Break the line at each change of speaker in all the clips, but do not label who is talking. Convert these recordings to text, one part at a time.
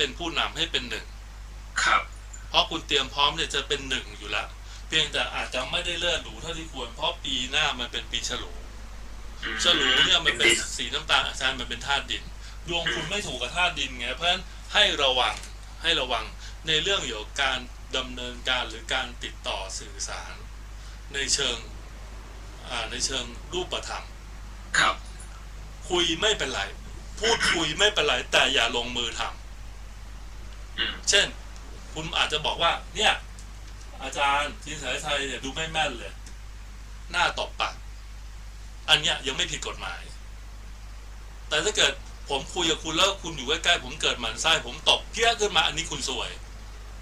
เป็นผู้นำให้เป็นหนึ่ง
ครับ
เพราะคุณเตรียมพร้อมเนี่ยจะเป็นหนึ่งอยู่แล้ว เพียงแต่อาจจะไม่ได้เลื่อนหรูเท่าที่ควร เพราะปีหน้ามันเป็นปีฉลู
อืม
ฉลูเนี่ยมันเป็น
ดิ
สีน้ำตาลอาจารย์มันเป็นธาตุดิน ดวงคุณไม่ถูกกับธาตุดินไง เพราะฉะนั้นให้ระวังให้ระวังในเรื่องเกี่ยวกับการดำเนินการหรือการติดต่อสื่อสาร ในเชิงอ่าในเชิงรูปธรรม
ครับ
คุยไม่เป็นไร พูดคุยไม่เป็นไรแต่อย่าลงมือทำ
อืม
เช่น คุณอาจจะบอกว่า เนี่ย อาจารย์ทีสายไทยเนี่ยดูไม่แม่นเลย หน้าตบปากอันเนี้ยยังไม่ผิดกฎหมาย แต่ถ้าเกิดผมคุยกับคุณแล้วคุณอยู่ใกล้ๆผมเกิดหมันไส้ผมตบเกี้ยขึ้นมา อันนี้คุณสวย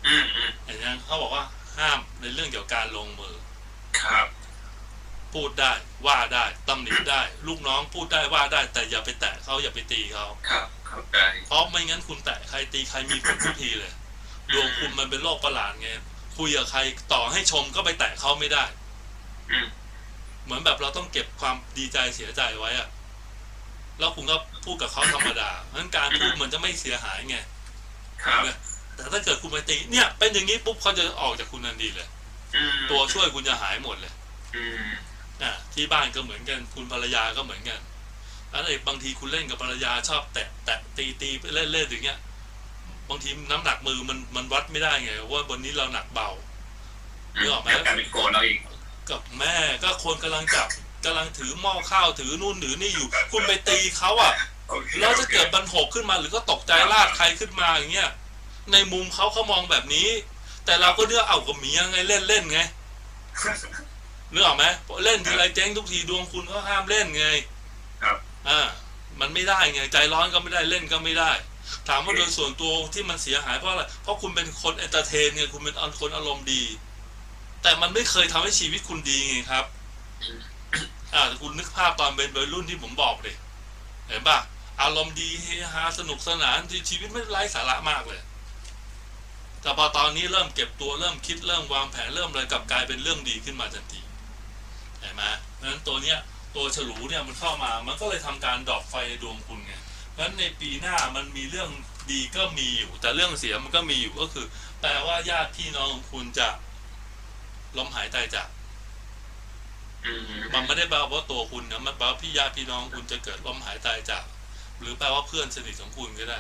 อืมอืม
อย่างนั้นเขาบอกว่าห้ามในเรื่องเกี่ยวกับการลงมือ
ครับ
พูดได้ว่าได้ตำหนิได้ ลูกน้องพูดได้ว่าได้ แต่อย่าไปแตะเขาอย่าไปตีเขา
ครับ เข้าใจ
เพราะไม่งั้นคุณแตะใครตีใครมีผลทุกทีเลยดวงคุณมันเป็นโรคประหลาดไงคุยกับใครต่อให้ชมก็ไปแตะเขาไม่ได้
อืม
เหมือนแบบเราต้องเก็บความดีใจเสียใจไว้อะแล้วคุณก็พูดกับเขาธรรมดาเพราะฉะนั้นการพูดมันจะไม่เสียหายไง
ครับ
แต่ถ้าเกิดคุณไปตีเนี่ย เป็นอย่างนี้ปุ๊บเขาจะออกจากคุณทันทีเลย
อืม
ตัวช่วยคุณจะหายหมดเลย
อืม
อะที่บ้านก็เหมือนกัน คุณภรรยาก็เหมือนกัน แล้วไอ้บางทีคุณเล่นกับภรรยาชอบแตะแตะตีตีไปเล่นเล่นอย่างเงี้ยบางทีน้ำหนักมือมันมันวัดไม่ได้ไงว่าวันนี้เราหนักเบานึกออกไหม
แล้วกลายเป็นโกรธเราอีก
กับแม่ก็คนกำลังจับกำลังถือหม้อข้าวถือนู่นถือนี่อยู่ คุณไปตีเขาอะ
โอเค
แล้วจะเกิด
โอค
บันหกขึ้นมาหรือก็ตกใจลากใครขึ้นมาอย่างเงี้ยในมุมเขาเขามองแบบนี้ แต่เราก็เนื้อเอากับเมียไงเล่นเล่นไงนึกออกไหมเล่นทีไรเจ๊งทุกทีดวงคุณเขาห้ามเล่นไง
ครับ
อ่ามันไม่ได้ไงใจร้อนก็ไม่ได้เล่นก็ไม่ได้ ถามว่าโดยส่วนตัวที่มันเสียหายเพราะอะไรเพราะคุณเป็นคนเอนเตอร์เทนไงคุณเป็นคนอารมณ์ดี แต่มันไม่เคยทำให้ชีวิตคุณดีไงครับ อ่าแต่คุณนึกภาพตอนเป็นวัยรุ่นที่ผมบอกเลยเห็นปะอารมณ์ดีเฮฮาสนุกสนานที่ชีวิตไม่ไร้สาระมากเลย แต่พอตอนนี้เริ่มเก็บตัวเริ่มคิดเริ่มวางแผนเริ่มอะไรกลับกลายเป็นเรื่องดีขึ้นมาทันทีเห็นไหมเพราะฉะนั้นตัวเนี้ย ตัวฉลูเนี่ยมันเข้ามา มันก็เลยทำการดรอกไฟในดวงคุณไงเพราะฉะนั้นในปีหน้ามันมีเรื่องดีก็มีอยู่ แต่เรื่องเสียมันก็มีอยู่ก็คือ แปลว่าญาติพี่น้องของคุณจะล้มหายตายจาก
มั
นไม่ได้แปลว่าตัวคุณนะมันแปลว่าพี่ญาติพี่น้องคุณจะเกิดล้มหายตายจาก หรือแปลว่าเพื่อนสนิทของคุณก็ได้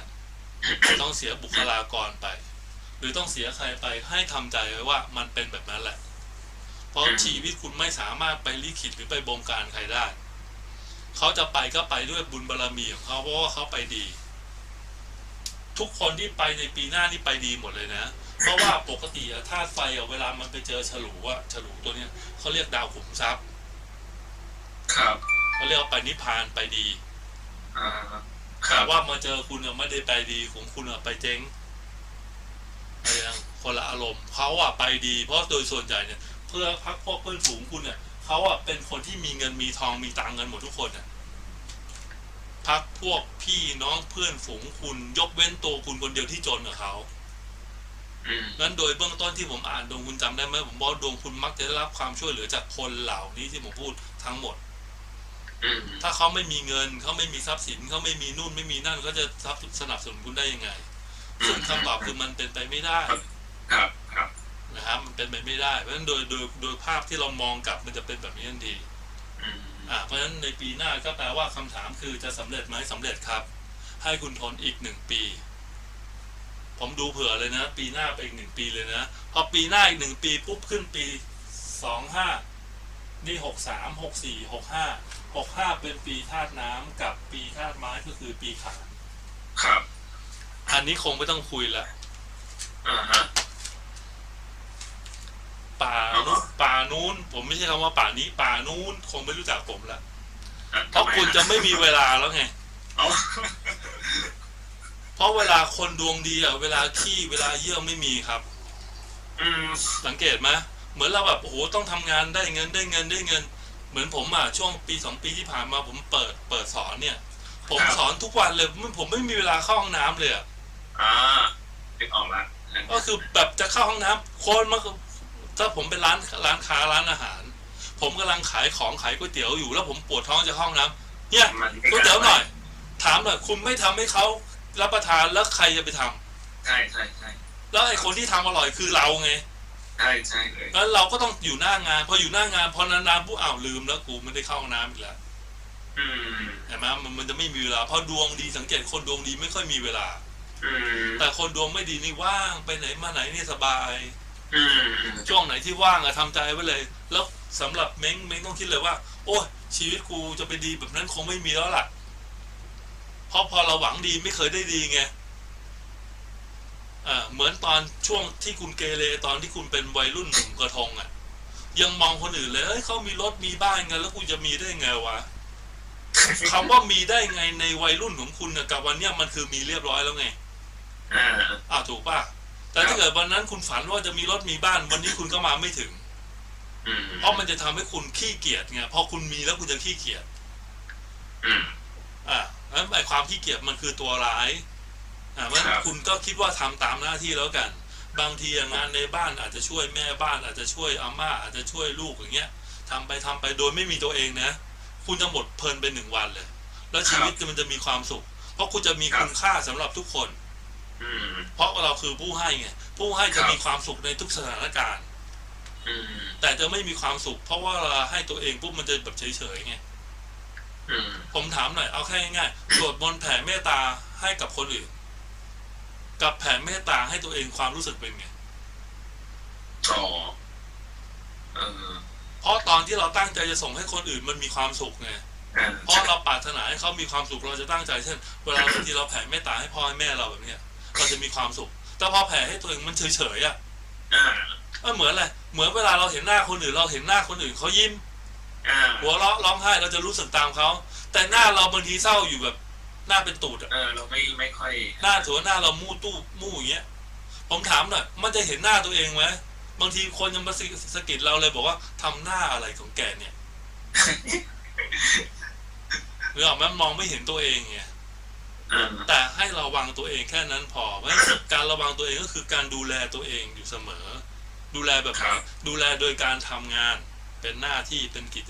ต้องเสียบุคลากรไป หรือต้องเสียใครไปให้ทำใจไว้ว่ามันเป็นแบบนั้นแหละ ราะชีวิตคุณไม่สามารถไปลิขิตหรือไปบงการใครได้ เขาจะไปก็ไปด้วยบุญบารรมีของเขาเพราะว่าเขาไปดี ทุกคนที่ไปในปีหน้านี่ไปดีหมดเลยนะ เพราะว่าปกติอะธาตุไฟอะเวลามันไปเจอฉลูอะฉลูตัวเนี้ยเขาเรียกดาวขุมทรัพย์
ครับ
เขาเรียกว่าไปนิพพานไปดี
อ่าค
แต่
รับ
ว่ามาเจอคุณอะไม่ได้ไปดีของคุณอะไปเจ๊งไปยังคนละอารมณ์เขาอะไปดี เพราะโดยส่วนใหญ่เนี่ย เพื่อพักพวกเพื่อนฝูงคุณเนี่ยเขาอะเป็นคนที่มีเงินมีทองมีตังค์กันหมดทุกคนอะพักพวกพี่น้องเพื่อนฝูงคุณยกเว้นตัวคุณคนเดียวที่จนกับเขานั้นโดยเบื้องต้นที่ผมอ่านดวงคุณจำได้ไหมผมบอกดวงคุณมักจะได้รับความช่วยเหลือจากคนเหล่านี้ที่ผมพูดทั้งหมดถ้าเขาไม่มีเงินเขาไม่มีทรัพย์สินเขาไม่มีนู่นไม่มีนั่นเขาจะสนับสนุนคุณได้ยังไง ซึ่งคำตอบคือมันเป็นไปไม่ได้
ครับครับ
นะครับมันเป็นไปไม่ได้ เพราะฉะนั้นโดยโดยโดยภาพที่เรามองกลับมันจะเป็นแบบนี้ทันที
อืม
อ่าเพราะฉะนั้นในปีหน้าก็แปลว่าคำถามคือจะสำเร็จไหมสำเร็จครับ ให้คุณทนอีกหนึ่งปี ผมดูเผื่อเลยนะ ปีหน้าไปอีกหนึ่งปีเลยนะพอปีหน้าอีกหนึ่งปีปุ๊บขึ้นปีสองห้านี่หกสามหกสี่หกห้าหกห้าเป็นปีธาตุน้ำกับปีธาตุไม้ก็คือปีขาน
ครับ
อันนี้คงไม่ต้องคุยละ
อ่าฮะ
ป่า
อ๋อ
นู้นป่านู้น ผมไม่ใช่คำว่าป่านี้ ป่านู้นคงไม่รู้จักผมละ
อ่
เพราะคุณจะไม่มีเวลาแล้วไง
อ๋อ
เพราะเวลาคนดวงดีอะเวลาขี้เวลาเยี่ยวไม่มีครับ
อืม
สังเกตไหมเหมือนเราแบบโอ้โหต้องทำงานได้เงินได้เงินได้เงิน เหมือนผมอะช่วงปีสองปีที่ผ่านมาผมเปิดเปิดสอนเนี่ย ผมสอนทุกวันเลยผมไม่มีเวลาเข้าห้องน้ำเลยอะ
อ่านึกออกละ
ก็คือแบบจะเข้าห้องน้ำคนมา ถ้าผมเป็นร้านร้านค้าร้านอาหาร ผมกำลังขายของขายก๋วยเตี๋ยวอยู่ แล้วผมปวดท้องจะเข้าห้องน้ำเนี่ย
มัน
ก๋วยเตี๋ยวหน่อย ถามหน่อยคุณไม่ทำให้เขารับประทานแล้วใครจะไปท
ใช่ใช่ใช่
แล้วไอ้คนที่ทำอร่อยคือเราไง
ใช่ใช่เลย
แล้วเราก็ต้องอยู่หน้างาน พออยู่หน้างานพอนานๆปุ๊บอ้าวลืมแล้วกูไม่ได้เข้าห้องน้ำอีกแล้ว
อืม
เห็นไหมมันมันจะไม่มีเวลาเพราะดวงดีสังเกตคนดวงดีไม่ค่อยมีเวลา
อืม
แต่คนดวงไม่ดีนี่ว่างไปไหนมาไหนนี่สบาย
อืมอืม
ช่วงไหนที่ว่างอะทำใจไว้เลย แล้วสำหรับเม้งเม้งต้องคิดเลยว่า โอ้ยชีวิตกูจะไปดีแบบนั้นคงไม่มีแล้วล่ะ เพราะพอเราหวังดีไม่เคยได้ดีไงอ่าเหมือนตอนช่วงที่คุณเกเรตอนที่คุณเป็นวัยรุ่นหนุ่มกระทงอะยังมองคนอื่นเลยเอ้ยเขามีรถมีบ้านกันแล้วกูจะมีได้ไงวะคำว่ามีได้ไงในวัยรุ่นของคุณน่ะกับวันเนี้ยมันคือมีเรียบร้อยแล้วไง
อ่า
อ่าถูกป่ะ แต่ถ้าเกิดวันนั้นคุณฝันว่าจะมีรถมีบ้าน วันนี้คุณก็มาไม่ถึง
อืม
เพราะมันจะทำให้คุณขี้เกียจไงพอคุณมีแล้วคุณจะขี้เกียจ
อืม
อ่าแล้วไอ้ความขี้เกียจมันคือตัวร้ายอ่ามัน
ครับ
คุณก็คิดว่าทำตามหน้าที่แล้วกัน บางทีงานในบ้านอาจจะช่วยแม่บ้าน อาจจะช่วยอาม่าอาจจะช่วยลูกอย่างเงี้ยทำไปทำไปโดยไม่มีตัวเองนะ คุณจะหมดเพลินไปหนึ่งวันเลย แล้วชีวิตมันจะมีความสุข เพราะคุณจะมีคุณค่าสำหรับทุกคน
อืม
เพราะเราคือผู้ให้ไงผู้ให้จะ
ครับ
มีความสุขในทุกสถานการณ์
อืม
แต่จะไม่มีความสุข เพราะว่าเราให้ตัวเองปุ๊บมันจะแบบเฉยๆไง
อืม
ผมถามหน่อยเอาแค่ง่ายๆสวดมนต์แผ่เมตตาให้กับคนอื่น กับแผ่เมตตาให้ตัวเองความรู้สึกเป็นไง
ต่อเออ
เพราะตอนที่เราตั้งใจจะส่งให้คนอื่นมันมีความสุขไง
อ่า
เพราะเราปรารถนาให้เขามีความสุขเราจะตั้งใจเช่น เวลาบางทีเราแผ่เมตตาให้พ่อให้แม่เราแบบเนี้ย เราจะมีความสุข แต่พอแผ่ให้ตัวเองมันเฉยๆอะ
อ่า
เออเหมือนอะไรเหมือนเวลาเราเห็นหน้าคนอื่นเราเห็นหน้าคนอื่นเขายิ้ม
อ่า
หัวเราะร้องไห้เราจะรู้สึกตามเขาแต่หน้าเราบางทีเศร้าอยู่แบบ หน้าเป็นตูดอะ
เออเราไม่ไม่ค่อย
หน้าถือว่าหน้าเรามู่ตู้มู่อย่างเงี้ยผมถามหน่อยมันจะเห็นหน้าตัวเองไหมบางทีคนยังมาสะสะกิดเราเลยบอกว่าทำหน้าอะไรของแกเนี่ยหรือออกไหมมองไม่เห็นตัวเองไง
อ่า
แต่ให้ระวังตัวเองแค่นั้นพอเพราะฉะนั้นการระวังตัวเองก็คือการดูแลตัวเองอยู่เสมอ ดูแลแบบไหนดูแลโดยการทำงาน เป็นหน้าที่เป็นกิจ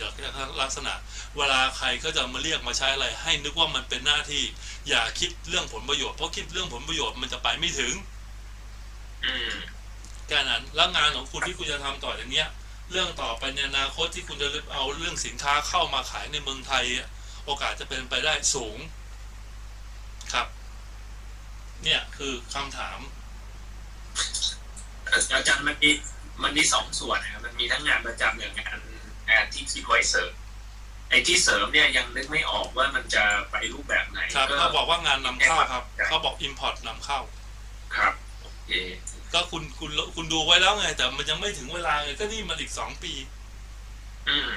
ลักษณะ เวลาใครก็จะมาเรียกมาใช้อะไร ให้นึกว่ามันเป็นหน้าที่ อย่าคิดเรื่องผลประโยชน์เพราะคิดเรื่องผลประโยชน์มันจะไปไม่ถึง
อืม
แค่นั้นแล้วงานของคุณที่คุณจะทำต่ออย่างเนี้ย เรื่องต่อไปในอนาคตที่คุณจะเอาเรื่องสินค้าเข้ามาขายในเมืองไทยอะโอกาสจะเป็นไปได้สูง ครับ เนี่ยคือคำถาม
อาจารย์มันมีมันมีสองส่วนนะครับมันมีทั้งงานประจำกับงานงานที่คิดไว้เสริมไอ้ที่เสริมเนี่ยยังนึกไม่ออกว่ามันจะไปรูปแบบไหน
ครับ
ก็
เขาบอกว่างานนำเข้าครับ
ครับ
เขาบอก import นำเข้า
ครับโอเค
ก็คุณคุณคุณดูไว้แล้วไง แต่มันยังไม่ถึงเวลาไงก็นี่มันอีกสองปี
อืม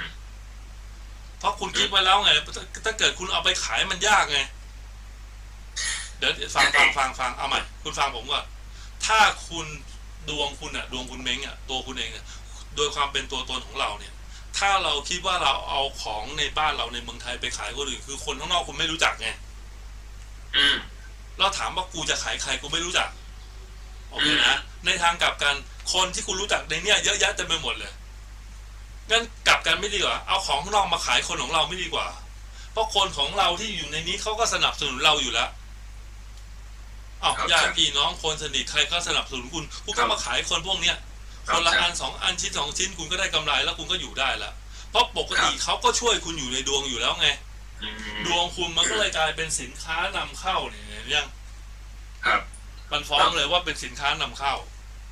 เพราะคุณคิดไว้แล้วไงถ้าถ้าเกิดคุณเอาไปขายมันยากไง เดี๋ยวฟังฟังฟังฟังเอาใหม่ คุณฟังผมก่อนถ้าคุณดวงคุณอะดวงคุณเม้งอะตัวคุณเองอะโดยความเป็นตัวตนของเราเนี่ย ถ้าเราคิดว่าเราเอาของในบ้านเราในเมืองไทยไปขายคนอื่นคือคนข้างนอกคุณไม่รู้จักไง
อืม
เราถามว่ากูจะขายใครกูไม่รู้จักโอเคนะในทางกลับกันคนที่คุณรู้จักในเนี้ยเยอะแยะเต็มไปหมดเลยงั้นกลับกันไม่ดีกว่าเอาของข้างนอกมาขายคนของเราไม่ดีกว่า เพราะคนของเราที่อยู่ในนี้เขาก็สนับสนุนเราอยู่แล้วเอา
ครับ
ญาติพี่น้องคนสนิทใครก็สนับสนุนคุณคุณก็มาขายคนพวกเนี้ยคนละอันสองอันชิ้นสองชิ้นคุณก็ได้กำไรแล้วคุณก็อยู่ได้แล้วเพราะปกติเขาก็ช่วยคุณอยู่ในดวงอยู่แล้วไง
อืม
ดวงคุณมันก็เลยกลายเป็นสินค้านำเข้าเนี่ยเห็นยัง
ครับ
มันฟ้องเลยว่าเป็นสินค้านำเข้า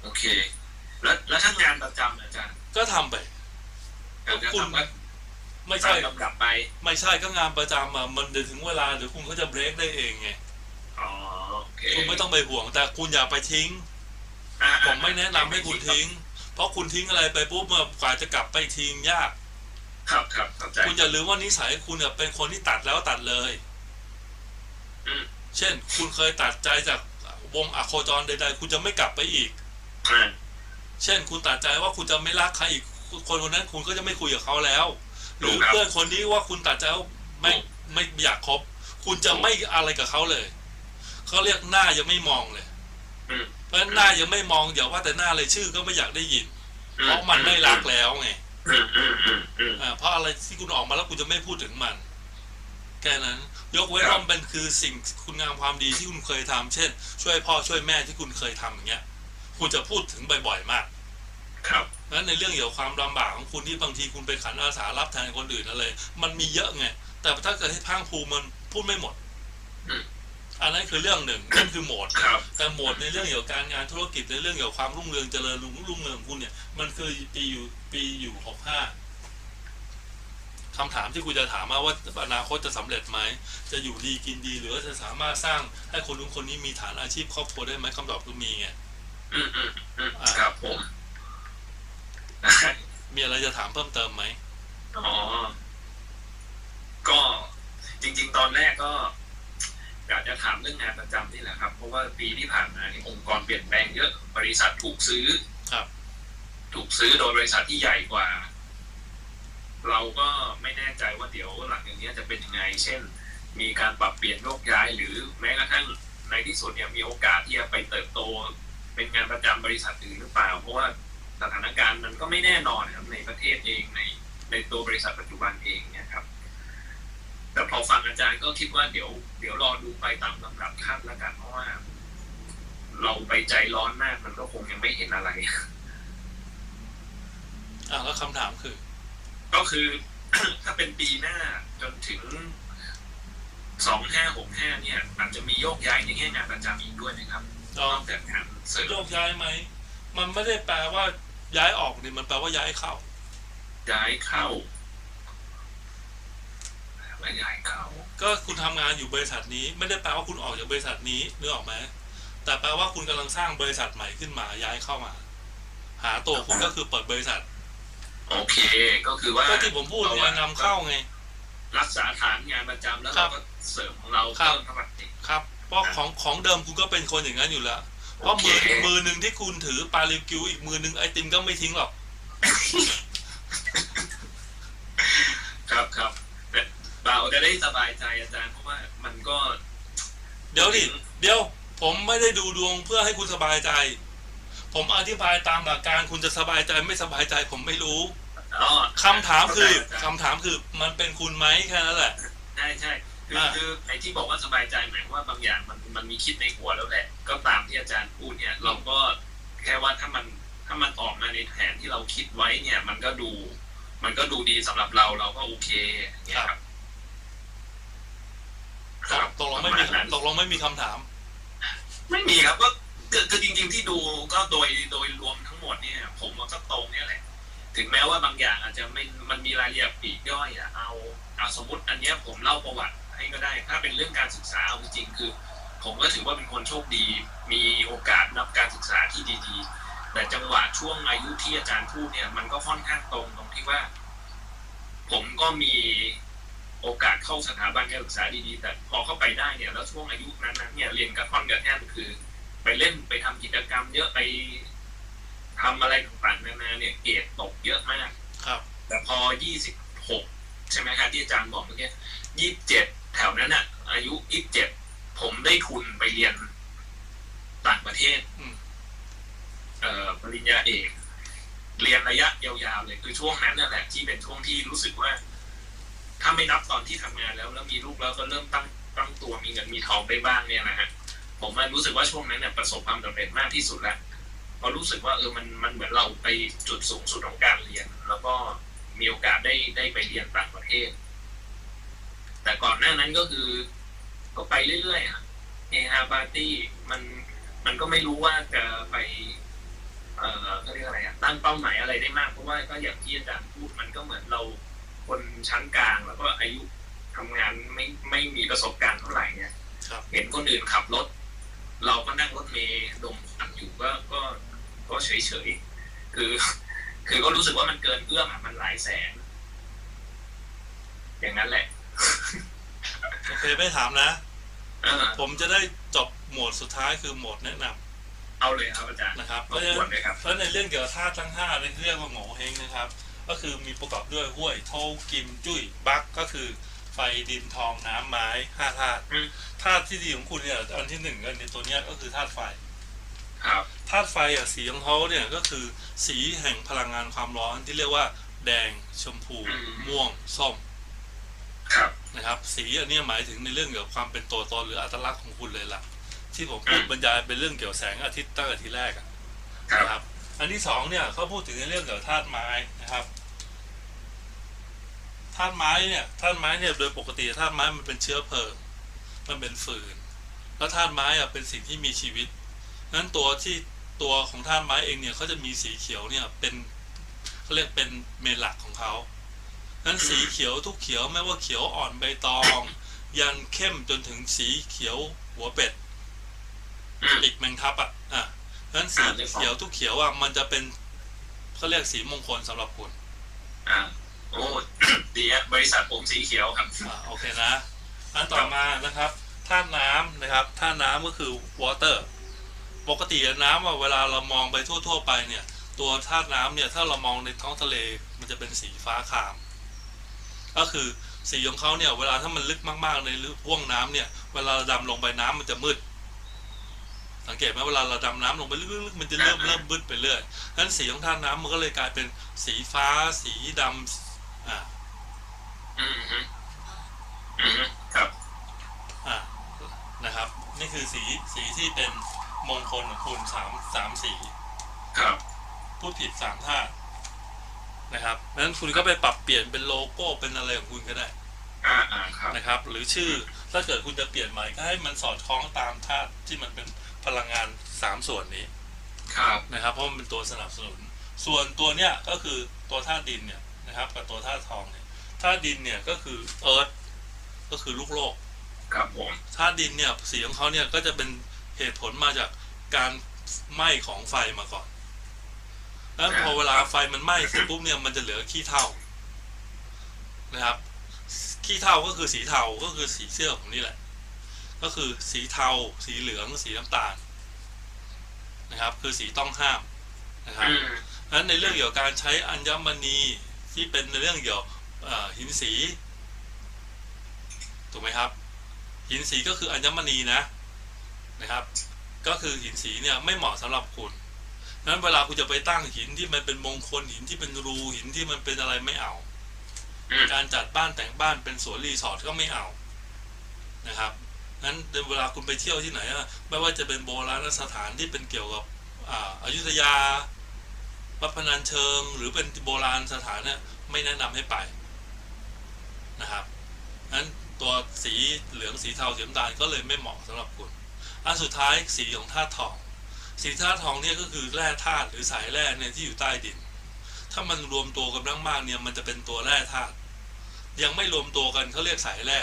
โอเค แล้วแล้วถ้างานประจำอาจารย์
ก็ทำไป
การจะ
คุณ
ทำว่า
ไม่
ตา
ใช่
มลำดับไป
ไม่ใช่ก็งานประจำอะมันเดี๋ยวถึงเวลาเดี๋ยวคุณก็จะเบรกได้เองไง
อ๋อโอเค
คุณไม่ต้องไปห่วง แต่คุณอย่าไปทิ้ง
อ่า
ผมไม่แนะนำให้คุณทิ้ง เพราะคุณทิ้งอะไรไปปุ๊บเมื่อกว่าจะกลับไปทิ้งยาก
ครับครับเข้าใจ
คุณอย่าลืมว่านิสัยคุณเนี่ยเป็นคนที่ตัดแล้วตัดเลย
อืม
เช่น คุณเคยตัดใจจากวงอโคจรใด ๆ คุณจะไม่กลับไปอีก
อ่า
เช่น คุณตัดใจว่าคุณจะไม่รักใครอีก คนคนนั้นคุณก็จะไม่คุยกับเขาแล้ว หรือ
ครับ
เพื่อนคนนี้ว่าคุณตัดใจว่าไม่ไม่อยากคบ คุณจะไม่อะไรกับเขาเลย เขาเรียกหน้ายังไม่มองเลย
อืม
เพราะฉะนั้นหน้ายังไม่มองอย่าว่าแต่หน้าเลยชื่อก็ไม่อยากได้ยิน เพราะมันไม่รักแล้วไง
อืมอืมอืมอืม
อ่าเพราะอะไรที่คุณออกมาแล้วคุณจะไม่พูดถึงมัน
อ
แค่นั้น ยกเว้น
ครับ
ว่ามันเป็นคือสิ่งคุณงามความดีที่คุณเคยทำเช่น ช่วยพ่อช่วยแม่ที่คุณเคยทำอย่างเงี้ย คุณจะพูดถึงบ่อยๆมาก
ครับ
นั้นในเรื่องเกี่ยวกับความลำบากของคุณที่บางทีคุณไปขันอาสารับแทนคนอื่นอะไรมันมีเยอะไง แต่ถ้าเกิดให้พรังพรูมันพูดไม่หมด
อืม
อันนั้นคือเรื่องหนึ่งนั่นคือโหมด
ครับ
แต่โหมดในเรื่องเกี่ยวกับการงานธุรกิจในเรื่องเกี่ยวกับความรุ่งเรืองเจริญรุ่งรุ่งเรืองของคุณเนี่ย มันคือปีอยู่ปีอยู่หกห้าคำถามที่คุณจะถามมาว่าอนาคตจะสำเร็จไหม จะอยู่ดีกินดีหรือว่าจะสามารถสร้างให้คนนู้นคนนี้มีฐานอาชีพครอบครัวได้ไหมคำตอบคือมีไง
อืมอืมอืม
อ่า
ครับผม
มีอะไรจะถามเพิ่มเติมไหม
อ๋อ ก็จริง ๆ ตอนแรกก็ อยากจะถามเรื่องงานประจำนี่แหละครับ เพราะว่าปีที่ผ่านมานี่องค์กรเปลี่ยนแปลงเยอะบริษัทถูกซื้อ
ครับ
ถูกซื้อโดยบริษัทที่ใหญ่กว่า เราก็ไม่แน่ใจว่าเดี๋ยวหลังจากนี้จะเป็นยังไง เช่น มีการปรับเปลี่ยนโยกย้าย หรือแม้กระทั่งในที่สุดเนี่ยมีโอกาสที่จะไปเติบโต เป็นงานประจำบริษัทอื่นหรือเปล่า เพราะว่าสถานการณ์มันก็ไม่แน่นอนนะครับในประเทศเองในในตัวบริษัทปัจจุบันเองเนี่ยครับ แต่พอฟังอาจารย์ก็คิดว่าเดี๋ยวเดี๋ยวรอดูไปตามลำดับขั้นแล้วกันเพราะว่า เราไปใจร้อนมากมันก็คงยังไม่เห็นอะไร
อะแล้วคำถามคือ
ก็คือ ถ้าเป็นปีหน้าจนถึงสองห้าหกห้าเนี่ยอาจจะมีโยกย้ายในแง่งานประจำอีกด้วยนะครับ
ลอง
นอกจากงานเสริม
โยกย้ายไหมมันไม่ได้แปลว่าย้ายออกนี่มันแปลว่าย้ายเข้า
ย้ายเข้า และย้ายเข้า
ก็คุณทำงานอยู่บริษัทนี้ ไม่ได้แปลว่าคุณออกจากบริษัทนี้นึกออกไหมแต่แปลว่าคุณกำลังสร้างบริษัทใหม่ขึ้นมาย้ายเข้ามา หาตัวคุณก็คือเปิดบริษัท
โอเค ก็คือว่า
ก็ที่ผมพูดไงนำเข้าไง
รักษาฐานงานประจำแล้ว
ครั
เรา
บ
ก็เสริมของเรา
ครับ
เพิ่มเข้าไป
ครับเพราะของของเดิมคุณก็เป็นคนอย่างนั้นอยู่แล้วเพราะมือ
โอเค
มือหนึ่งที่คุณถือปลาลิวกิวอีกมือหนึ่งไอติมก็ไม่ทิ้งหรอก
ครับครับแต่เรา จะได้สบายใจอาจารย์เพราะว่ามันก็
เดี๋ยวดิเดี๋ยว ผมไม่ได้ดูดวงเพื่อให้คุณสบายใจ ผมอธิบายตามหลักการคุณจะสบายใจไม่สบายใจผมไม่รู้
อ๋อ
คำถามคือ
เข้าใจ
คำถามคือมันเป็นคุณไหมแค่นั้นแหละ
ใช่ใช่คือ
อ่า
คือไอ้ที่บอกว่าสบายใจหมายความว่าบางอย่างมันมันมีคิดในหัวแล้วแหละ ก็ตามที่อาจารย์พูดเนี่ย เราก็แค่ว่าถ้ามันถ้ามันออกมาในแผนที่เราคิดไว้เนี่ย มันก็ดู มันก็ดูดีสำหรับเราเราก็โอเคอย่างเงี้ยครับ
ตกตกลงไม่มี
ประาณนั้น
ตกลงไม่มีคำถาม
ไม่มีครับก็คือคือจริง ๆ ที่ดูก็โดยโดยรวมทั้งหมดเนี่ย ผมว่าก็ตรงเนี่ยแหละ ถึงแม้ว่าบางอย่างอาจจะไม่มันมีรายละเอียดปลีกย่อยอะเอาเอาสมมติอันเนี้ยผมเล่าประวัติให้ก็ได้ ถ้าเป็นเรื่องการศึกษาเอาจริงๆคือ ผมก็ถือว่าเป็นคนโชคดี มีโอกาสรับการศึกษาที่ดีๆ แต่จังหวะช่วงอายุที่อาจารย์พูดเนี่ย มันก็ค่อนข้างตรงตรงที่ว่า ผมก็มี โอกาสเข้าสถาบันการศึกษาดีๆ แต่พอเข้าไปได้เนี่ยแล้วช่วงอายุนั้นๆเนี่ยเรียนกับท่อนกับแท่นคือ ไปเล่นไปทำกิจกรรม เยอะไปทำอะไรต่างๆนานาเนี่ยเกรดตกเยอะมาก
ครับ
แต่พอ26ใช่ไหมครับที่อาจารย์บอกเมื่อกี้27แถวนั้นอะ อายุ27ผมได้ทุนไปเรียนต่างประเทศ
อืม
เอ่อปริญญาเอก เรียนระยะยาวๆเลยคือช่วงนั้นนั่นแหละที่เป็นช่วงที่รู้สึกว่า ถ้าไม่นับตอนที่ทำงานแล้วแล้วมีลูกแล้วก็เริ่มตั้งตั้งตัวมีเงินมีทองได้บ้างเนี่ยนะฮะผมมันรู้สึกว่าช่วงนั้นเนี่ยประสบความสำเร็จมากที่สุดแล้วเพราะรู้สึกว่าเออมันมันเหมือนเราไปจุดสูงสุดของการเรียน แล้วก็มีโอกาสได้ได้ไปเรียนต่างประเทศ แต่ก่อนหน้านั้นก็คือ ก็ไปเรื่อยๆอะเฮฮาปาร์ตี้มันมันก็ไม่รู้ว่าจะไป เอ่อเขาเรียกอะไรอะตั้งเป้าหมายอะไรได้มากเพราะว่าก็อย่างที่อาจารย์พูดมันก็เหมือนเรา คนชั้นกลาง แล้วก็อายุทำงานไม่ไม่มีประสบการณ์เท่าไหร่เนี่ย
ครับ
เห็นคนอื่นขับรถ เราก็นั่งรถเมล์ดมควันอยู่ก็ก็ก็เฉยเฉยๆคือ คือก็รู้สึกว่ามันเกินเอื้อมอะมันหลายแสน อย่างนั้นแหละ
โอเคไม่ถามนะ
เออ
ผมจะได้จบโหมดสุดท้ายคือโหมดแนะนำ
เอาเลยครับอาจารย์
นะครับเพ
ร
ราะ
บ
ฉะ
กว
นั้นน
เลยครับ
เพราะในเรื่องเกี่ยวกับธาตุทั้งห้าเนี่ยเรียกว่าโง่เฮงนะครับ ก็คือมีประกอบด้วยห้วยโทกิมจุ้ยบักก็คือไฟดินทองน้ำไม้ห้าธาตุ
อืม
ธาตุที่ดีของคุณเนี่ยอันที่หนึ่งอันนี้ตัวเนี้ยก็คือธาตุไฟ
ครับ
ธาตุไฟอะสีของเขาเนี่ยก็คือสีแห่งพลังงานความร้อนที่เรียกว่า แดงชมพูม่วงส้ม
ครับ
นะครับ สีอันเนี้ยหมายถึงในเรื่องเกี่ยวกับความเป็นตัวตนหรืออัตลักษณ์ของคุณเลยล่ะ ที่ผมพูดบรรยายเป็นเรื่องเกี่ยวกับแสงอาทิตย์ตั้งแต่ทีแรกอะ
ครับ
นะครับ อันที่สองเนี่ยเขาพูดถึงในเรื่องเกี่ยวกับธาตุไม้นะครับ ธาตุไม้เนี่ยธาตุไม้เนี่ยโดยปกติธาตุไม้มันเป็นเชื้อเพลิง มันเป็นฟืน แล้วธาตุไม้อะเป็นสิ่งที่มีชีวิตนั้นตัวที่ตัวของธาตุไม้เองเนี่ยเขาจะมีสีเขียวเนี่ยเป็นเขาเรียกเป็นเมนหลักของเขานั้นสีเขียวทุกเขียวไม่ว่าเขียวอ่อนใบตอง ยันเข้มจนถึงสีเขียวหัวเป็ดปีกแมงทับอะอะนั้นสีเขียวทุกเขียวอะมันจะเป็นเขาเรียกสีมงคลสำหรับคุณ
อ่าโอ้ ดีอะบริษัทผมสีเขียวครับ
อ่าโอเคนะ อันต่อมานะครับธาตุน้ำนะครับธาตุน้ำก็คือ water ปกติน้ำอะเวลาเรามองไปทั่ว ๆ ไปเนี่ย ตัวธาตุน้ำเนี่ยถ้าเรามองในท้องทะเลมันจะเป็นสีฟ้าคราม ก็คือสีของเขาเนี่ยเวลาถ้ามันลึกมากๆในห่วงน้ำเนี่ย เวลาเราดำลงไปน้ำมันจะมืด สังเกตไหมเวลาเราดำน้ำลงไปลึกๆมันจะเริ่ม
อ่า
เริ่มมืดไปเรื่อยฉะนั้นสีของธาตุน้ำมันก็เลยกลายเป็นสีฟ้า สีดำอ่า
อืมฮึอืมฮึครับ
อ่านะ ครับนี่คือสีสีที่เป็นมงคลของคุณสามสามสี
ครับ
พูดผิดสามธาตุนะครับนั้นคุณก็ไปปรับเปลี่ยนเป็นโลโก้เป็นอะไรของคุณก็ได้
อ่าอ่าครับ
นะครับ หรือชื่อถ้าเกิดคุณจะเปลี่ยนใหม่ก็ให้มันสอดคล้องตามธาตุที่มันเป็นพลังงานสามส่วนนี้
ครับ
นะครับ เพราะมันเป็นตัวสนับสนุน ส่วนตัวเนี้ยก็คือตัวธาตุดินเนี่ยนะครับ กับตัวธาตุทองเนี่ยธาตุดินเนี่ยก็คือเอิร์ธก็คือลูกโลก
ครับผม
ธาตุดินเนี่ยสีของเขาเนี่ยก็จะเป็นเหตุผลมาจากการไหม้ของไฟมาก่อน แล้วพอเวลาไฟมันไหม้เสร็จปุ๊บเนี่ยมันจะเหลือขี้เถ้านะครับ ขี้เถ้าก็คือสีเทาก็คือสีเสื้อผมนี่แหละ ก็คือสีเทา สีเหลือง สีน้ำตาลนะครับ คือสีต้องห้ามนะครับ
อืม
เพราะฉะนั้นในเรื่องเกี่ยวกับการใช้อัญมณีที่เป็นในเรื่องเกี่ยวกับเอ่อหินสี ถูกไหมครับ หินสีก็คืออัญมณีนะนะครับ ก็คือหินสีเนี่ยไม่เหมาะสำหรับคุณนั้นเวลาคุณจะไปตั้งหินที่มันเป็นมงคลหินที่เป็นรูหินที่มันเป็นอะไรไม่เอา การจัดบ้านแต่งบ้านเป็นสวนรีสอร์ทก็ไม่เอานะครับนั้นเวลาคุณไปเที่ยวที่ไหนอะไม่ว่าจะเป็นโบราณสถานที่เป็นเกี่ยวกับอ่าอยุธยาวัดพนัญเชิง หรือเป็นโบราณสถานเนี่ยไม่แนะนำให้ไปนะครับ ตัวสีเหลืองสีเทาสีน้ำตาลก็เลยไม่เหมาะสำหรับคุณอันสุดท้ายสีของธาตุทอง สีธาตุทองเนี่ยก็คือแร่ธาตุหรือสายแร่เนี่ยที่อยู่ใต้ดิน ถ้ามันรวมตัวกันมากๆเนี่ยมันจะเป็นตัวแร่ธาตุยังไม่รวมตัวกันเขาเรียกสายแร่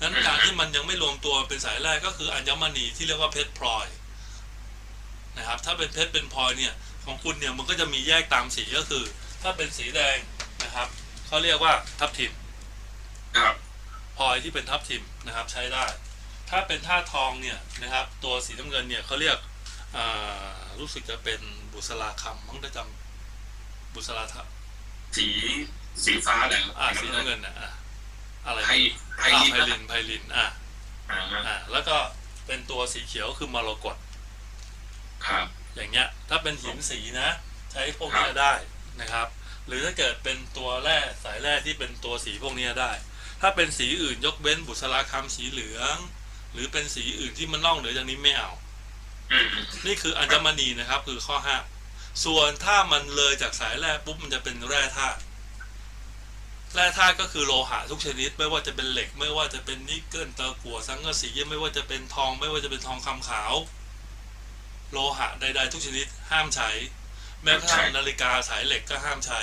นั้นการที่มันยังไม่รวมตัวเป็นสายแร่ก็คืออัญมณีที่เรียกว่าเพชรพลอยนะครับถ้าเป็นเพชรเป็นพลอยเนี่ยของคุณเนี่ยมันก็จะมีแยกตามสีก็คือ ถ้าเป็นสีแดงนะครับเขาเรียกว่าทับทิม
ครับ
พลอยที่เป็นทับทิมนะครับใช้ได้ ถ้าเป็นธาตุทองเนี่ยนะครับตัวสีน้ำเงินเนี่ยเขาเรียกอ่ารู้สึกจะเป็นบุษราคำมั้งถ้าจำบุษราทับ
สีสีฟ้าแหละ
อ่าสีน้ำเงินนะอะอะไร
ไพไพ
อ่า
ลิน
ไพลินไพลินอะ
อ่า
อ่าแล้วก็เป็นตัวสีเขียวคือมรกต
ครับ
อย่างเงี้ย ถ้าเป็นหินสีนะ ใช้พวกเนี้ยได้นะครับ หรือถ้าเกิดเป็นตัวแร่สายแร่ที่เป็นตัวสีพวกเนี้ยได้ ถ้าเป็นสีอื่นยกเว้นบุษราคำสีเหลือง หรือเป็นสีอื่นที่มันนอกเหนือจากนี้ไม่เอา
อืม
นี่คืออัญมณีนะครับ คือข้อห้ามส่วนถ้ามันเลยจากสายแร่ปุ๊บมันจะเป็นแร่ธาตุแร่ธาตุก็คือโลหะทุกชนิด ไม่ว่าจะเป็นเหล็ก ไม่ว่าจะเป็นนิกเกิลตะกั่วสังกะสีไม่ว่าจะเป็นทอง ไม่ว่าจะเป็นทองคำขาว โลหะใดๆทุกชนิด ห้ามใช้ แม้กระทั่งนาฬิกาสายเหล็กก็ห้ามใช้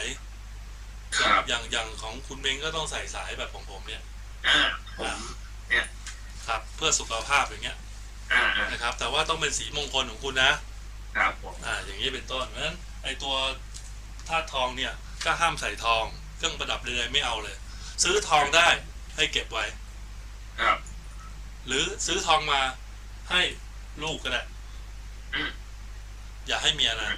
ครับ
อย่างอย่างของคุณเบงก็ต้องใส่สายแบบของผมเนี่ย
อ่าผม
ครับ เพื่อสุขภาพอย่างเงี้ย
อ่าอ่า
นะครับ แต่ว่าต้องเป็นสีมงคลของคุณนะ
ครับผม
อ่า อย่างนี้เป็นต้นเพราะฉะนั้นไอตัวธาตุทองเนี่ยก็ห้ามใส่ทอง เครื่องประดับใดๆไม่เอาเลย ซื้อทองได้ให้เก็บไว้
ครับ
หรือซื้อทองมาให้ลูกก็ได้
อืม
อย่าให้เมียนะ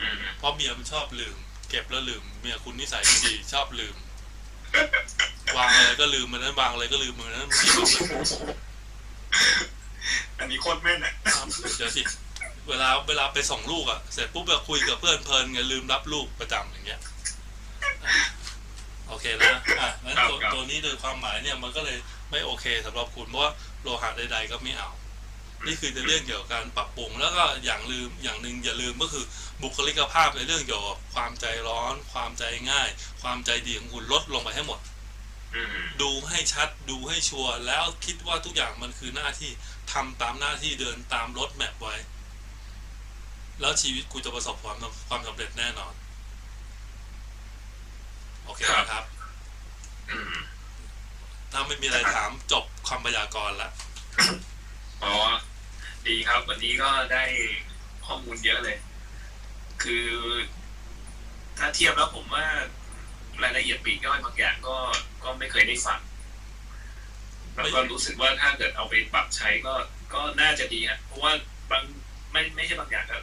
อืม
เพราะเมียมันชอบลืม เก็บแล้วลืม เมียคุณนิสัยไม่ดีชอบลืม วางอะไรก็ลืมมันนั้นวางอะไรก็ลืมมันนั้นบางทีมัน
อันนี้โคตรแม่นอะ
ครับเดี๋ยวสิเวลาเวลาไปส่งลูกอะ่ะเสร็จปุ๊บแบบคุยกับเพื่อนเพลินไงลืมรับลูกประจำอย่างเงี้ยอะโอโอเคนะอะงั้น
ครับ
ตัว
ครับ
ตัวนี้โดยความหมายเนี่ยมันก็เลยไม่โอเคสำหรับคุณเพราะว่าโลหะใดๆก็ไม่เอา นี่คือในเรื่องเกี่ยวกับการปรับปรุง แล้วก็อย่างลืมอย่างหนึ่งอย่าลืมก็คือบุคลิกภาพในเรื่องเกี่ยวกับความใจร้อน ความใจง่าย ความใจดีของคุณลดลงไปให้หมด
อืม
ดูให้ชัดดูให้ชัวร์แล้วคิดว่าทุกอย่างมันคือหน้าที่ทำตามหน้าที่เดินตามรถแมพไว้ แล้วชีวิตคุณจะประสบความความสำเร็จแน่นอน โอเคนะครับ
อืม
ถ้าไม่มีอะไรถามจบคำพยากรณ์ละ
อ๋อ ดีครับ วันนี้ก็ได้ข้อมูลเยอะเลย คือ ถ้าเทียบแล้วผมว่ารายละเอียดปลีกย่อยบางอย่างก็ก็ไม่เคยได้ฟังแล้วก็รู้สึกว่าถ้าเกิดเอาไปปรับใช้ก็ก็น่าจะดีฮะเพราะว่าบางไม่ไม่ใช่บางอย่างครับ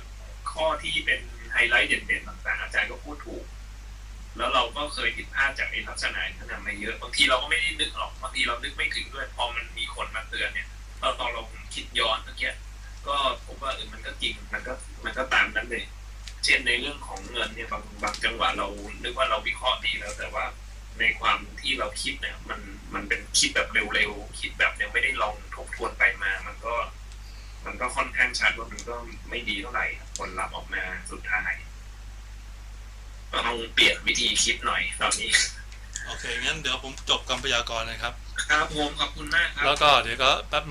ข้อที่เป็นไฮไลท์เด่นๆต่างๆอาจารย์ก็พูดถูก แล้วเราก็เคยผิดพลาดจากไอ้ลักษณะนั้นมาเยอะบางทีเราก็ไม่ได้นึกหรอกบางทีเรานึกไม่ถึงด้วยพอมันมีคนมาเตือนเนี่ยเราตอนเราคิดย้อนเมื่อกี้ ก็ผมว่าเออมันก็จริงมันก็มันก็ตามนั้นเลย เช่นในเรื่องของเงินเนี่ยบางบางจังหวะเรานึกว่าเราวิเคราะห์ดีแล้ว แต่ว่าในความที่เราคิดเนี่ย มันมันเป็นคิดแบบเร็วๆคิดแบบยังไม่ได้ลองทบทวนไปมา มันก็ มันก็ค่อนข้างชัดว่ามันก็ไม่ดีเท่าไหร่ผลลัพธ์ออกมาสุดท้ายก็ต้องเปลี่ยนวิธีคิดหน่อยตอนนี้
โอเคงั้นเดี๋ยวผมจบคำพยากรณ์นะครับ
ครับผมขอบคุณมากครับ
แล้วก็เดี๋ยวก็แป๊บนึง